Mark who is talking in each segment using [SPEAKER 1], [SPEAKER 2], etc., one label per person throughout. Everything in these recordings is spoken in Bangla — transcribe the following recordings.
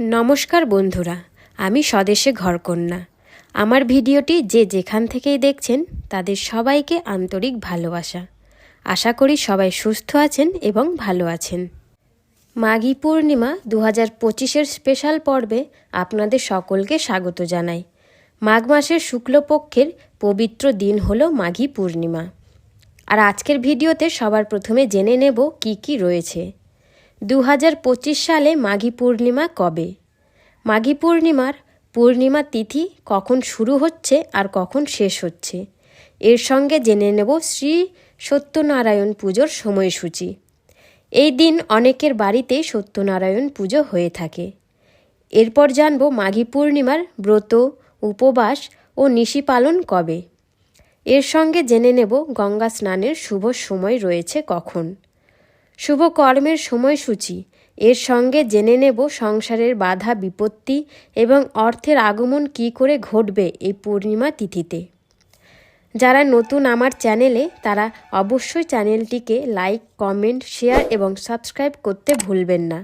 [SPEAKER 1] নমস্কার বন্ধুরা, আমি স্বদেশে ঘরকন্যা। আমার ভিডিওটি যে যেখান থেকেই দেখছেন, তাদের সবাইকে আন্তরিক ভালোবাসা। আশা করি সবাই সুস্থ আছেন এবং ভালো আছেন। মাঘী পূর্ণিমা দু হাজার পঁচিশের স্পেশাল পর্বে আপনাদের সকলকে স্বাগত জানাই। মাঘ মাসের শুক্লপক্ষের পবিত্র দিন হলো মাঘী পূর্ণিমা। আর আজকের ভিডিওতে সবার প্রথমে জেনে নেব কি কি রয়েছে। দু হাজার পঁচিশ সালে মাঘী পূর্ণিমা কবে? মাঘী পূর্ণিমার পূর্ণিমা তিথি কখন শুরু হচ্ছে আর কখন শেষ হচ্ছে? এর সঙ্গে জেনে নেব শ্রী সত্যনারায়ণ পুজোর সময়সূচি। এই দিন অনেকের বাড়িতেই সত্যনারায়ণ পুজো হয়ে থাকে। এরপর জানব মাঘী পূর্ণিমার ব্রত, উপবাস ও নিশি পালন কবে। এর সঙ্গে জেনে নেব গঙ্গা স্নানের শুভ সময় রয়েছে কখন। শুভ কর্মের সময়সূচি। এর সঙ্গে জেনে নেব সংসারের বাধা, বিপত্তি এবং অর্থের আগমন কি করে ঘটবে এই পূর্ণিমা তিথিতে। যারা নতুন আমার চ্যানেলে, তারা অবশ্যই চ্যানেলটিকে লাইক, কমেন্ট, শেয়ার এবং সাবস্ক্রাইব করতে ভুলবেন না।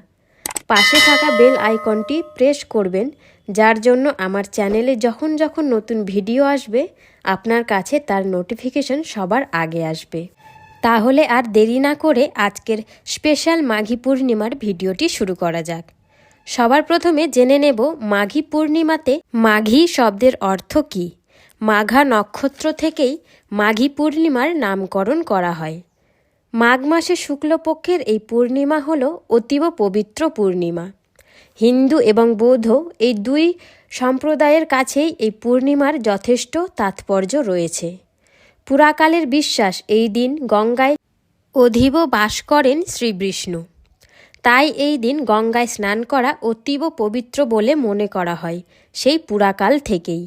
[SPEAKER 1] পাশে থাকা বেল আইকনটি প্রেস করবেন, যার জন্য আমার চ্যানেলে যখন যখন নতুন ভিডিও আসবে, আপনার কাছে তার নোটিফিকেশন সবার আগে আসবে। তাহলে আর দেরি না করে আজকের স্পেশাল মাঘী পূর্ণিমার ভিডিওটি শুরু করা যাক। সবার প্রথমে জেনে নেব মাঘী পূর্ণিমাতে মাঘী শব্দের অর্থ কী। মাঘা নক্ষত্র থেকেই মাঘী পূর্ণিমার নামকরণ করা হয়। মাঘ মাসে শুক্লপক্ষের এই পূর্ণিমা হল অতীব পবিত্র পূর্ণিমা। হিন্দু এবং বৌদ্ধ এই দুই সম্প্রদায়ের কাছেই এই পূর্ণিমার যথেষ্ট তাৎপর্য রয়েছে। পুরাকালের বিশ্বাস এই দিন গঙ্গায় অধীব বাস করেন শ্রীবিষ্ণু। তাই এই দিন গঙ্গায় স্নান করা অতীব পবিত্র বলে মনে করা হয় সেই পুরাকাল থেকেই।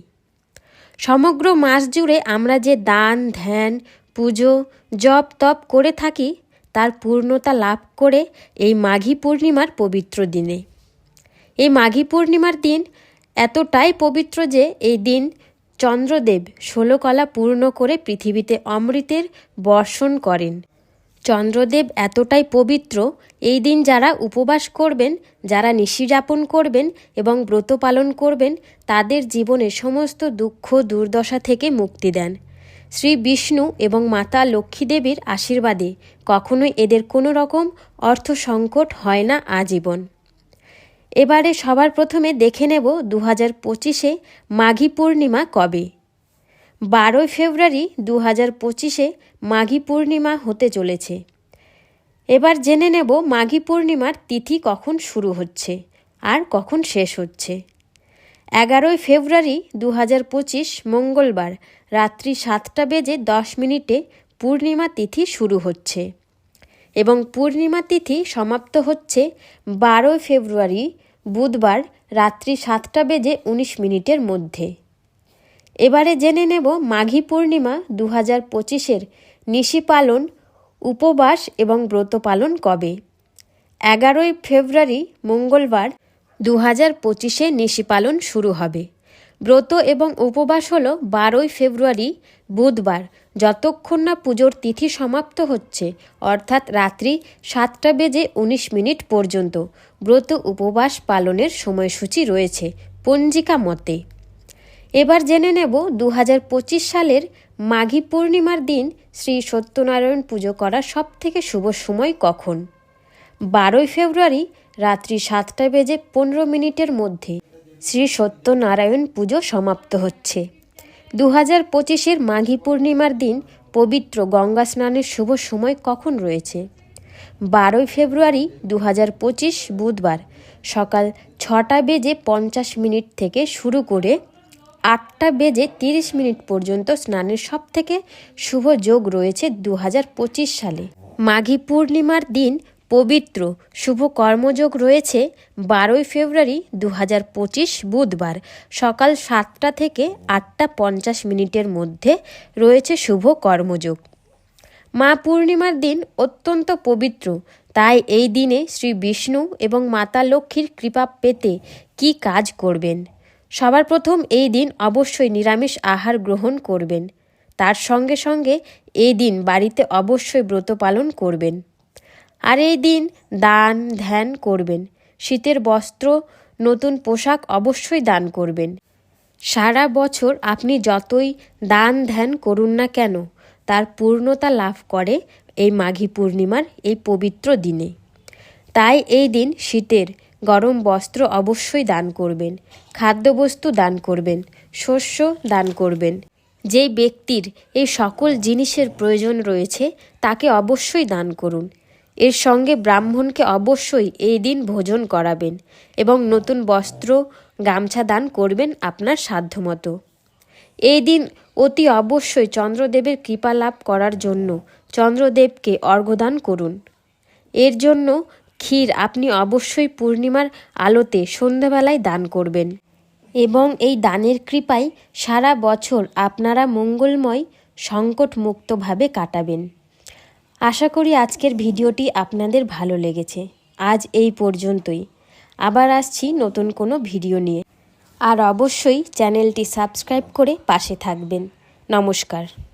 [SPEAKER 1] সমগ্র মাস জুড়ে আমরা যে দান, ধ্যান, পুজো, জপ, তপ করে থাকি, তার পূর্ণতা লাভ করে এই মাঘী পূর্ণিমার পবিত্র দিনে। এই মাঘী পূর্ণিমার দিন এতটাই পবিত্র যে এই দিন চন্দ্রদেব ষোলো কলা পূর্ণ করে পৃথিবীতে অমৃতের বর্ষণ করেন। চন্দ্রদেব এতটাই পবিত্র, এই দিন যারা উপবাস করবেন, যারা নিশিযাপন করবেন এবং ব্রত পালন করবেন, তাদের জীবনে সমস্ত দুঃখ দুর্দশা থেকে মুক্তি দেন। শ্রী বিষ্ণু এবং মাতা লক্ষ্মী দেবীর আশীর্বাদে কখনোই এদের কোনো রকম অর্থ সংকট হয় না আজীবন। এবারে সবার প্রথমে দেখে নেব দু হাজার পঁচিশে মাঘী পূর্ণিমা কবে। বারোই ফেব্রুয়ারি দু হাজার পঁচিশে মাঘী পূর্ণিমা হতে চলেছে। এবার জেনে নেব মাঘী পূর্ণিমার তিথি কখন শুরু হচ্ছে আর কখন শেষ হচ্ছে। এগারোই ফেব্রুয়ারি দু হাজার পঁচিশ মঙ্গলবার রাত্রি সাতটা বেজে দশ মিনিটে পূর্ণিমা তিথি শুরু হচ্ছে। এবং পূর্ণিমা তিথি সমাপ্ত হচ্ছে বারোই ফেব্রুয়ারি বুধবার রাত্রি সাতটা বেজে উনিশ মিনিটের মধ্যে। এবারে জেনে নেব মাঘী পূর্ণিমা দু হাজার পঁচিশের নিশি পালন, উপবাস এবং ব্রত পালন কবে? এগারোই ফেব্রুয়ারি মঙ্গলবার দু হাজার পঁচিশে নিশি পালন শুরু হবে। ব্রত এবং উপবাস হল বারোই ফেব্রুয়ারি বুধবার যতক্ষণ না পুজোর তিথি সমাপ্ত হচ্ছে, অর্থাৎ রাত্রি সাতটা বেজে উনিশ মিনিট পর্যন্ত, ব্রত উপবাস পালনের সময়সূচি রয়েছে পঞ্জিকা মতে। এবার জেনে নেব দু হাজার পঁচিশ সালের মাঘী পূর্ণিমার দিন শ্রী সত্যনারায়ণ পুজো করার সবথেকে শুভ সময় কখন? বারোই ফেব্রুয়ারি রাত্রি সাতটা বেজে পনেরো মিনিটের মধ্যে শ্রী সত্যনারায়ণ পুজো সমাপ্ত হচ্ছে। দু হাজার পঁচিশের মাঘী পূর্ণিমার দিন পবিত্র গঙ্গা স্নানের শুভ সময় কখন রয়েছে? বারোই ফেব্রুয়ারি দু হাজার পঁচিশ বুধবার সকাল ছটা বেজে পঞ্চাশ মিনিট থেকে শুরু করে আটটা বেজে তিরিশ মিনিট পর্যন্ত স্নানের সব থেকে শুভ যোগ রয়েছে দু হাজার পঁচিশ সালে। মাঘী পূর্ণিমার দিন পবিত্র শুভ কর্মযোগ রয়েছে বারোই ফেব্রুয়ারি দু হাজার পঁচিশ বুধবার সকাল সাতটা থেকে আটটা পঞ্চাশ মিনিটের মধ্যে রয়েছে শুভ কর্মযোগ। মা পূর্ণিমার দিন অত্যন্ত পবিত্র, তাই এই দিনে শ্রী বিষ্ণু এবং মাতা লক্ষ্মীর কৃপা পেতে কি কাজ করবেন? সবার প্রথম এই দিন অবশ্যই নিরামিষ আহার গ্রহণ করবেন। তার সঙ্গে সঙ্গে এই দিন বাড়িতে অবশ্যই ব্রত পালন করবেন। আর এই দিন দান ধ্যান করবেন। শীতের বস্ত্র, নতুন পোশাক অবশ্যই দান করবেন। সারা বছর আপনি যতই দান ধ্যান করুন না কেন, তার পূর্ণতা লাভ করে এই মাঘী পূর্ণিমার এই পবিত্র দিনে। তাই এই দিন শীতের গরম বস্ত্র অবশ্যই দান করবেন, খাদ্যবস্তু দান করবেন, শস্য দান করবেন। যেই ব্যক্তির এই সকল জিনিসের প্রয়োজন রয়েছে, তাকে অবশ্যই দান করুন। এর সঙ্গে ব্রাহ্মণকে অবশ্যই এই দিন ভোজন করাবেন এবং নতুন বস্ত্র, গামছা দান করবেন আপনার সাধ্যমতো। এই দিন অতি অবশ্যই চন্দ্রদেবের কৃপা লাভ করার জন্য চন্দ্রদেবকে অর্ঘ্যদান করুন। এর জন্য ক্ষীর আপনি অবশ্যই পূর্ণিমার আলোতে সন্ধ্যাবেলায় দান করবেন এবং এই দানের কৃপায় সারা বছর আপনারা মঙ্গলময় সংকটমুক্তভাবে কাটাবেন। আশা করি আজকের ভিডিওটি আপনাদের ভালো লেগেছে। আজ এই পর্যন্তই। আবার আসছি নতুন কোনো ভিডিও নিয়ে। আর অবশ্যই চ্যানেলটি সাবস্ক্রাইব করে পাশে থাকবেন। নমস্কার।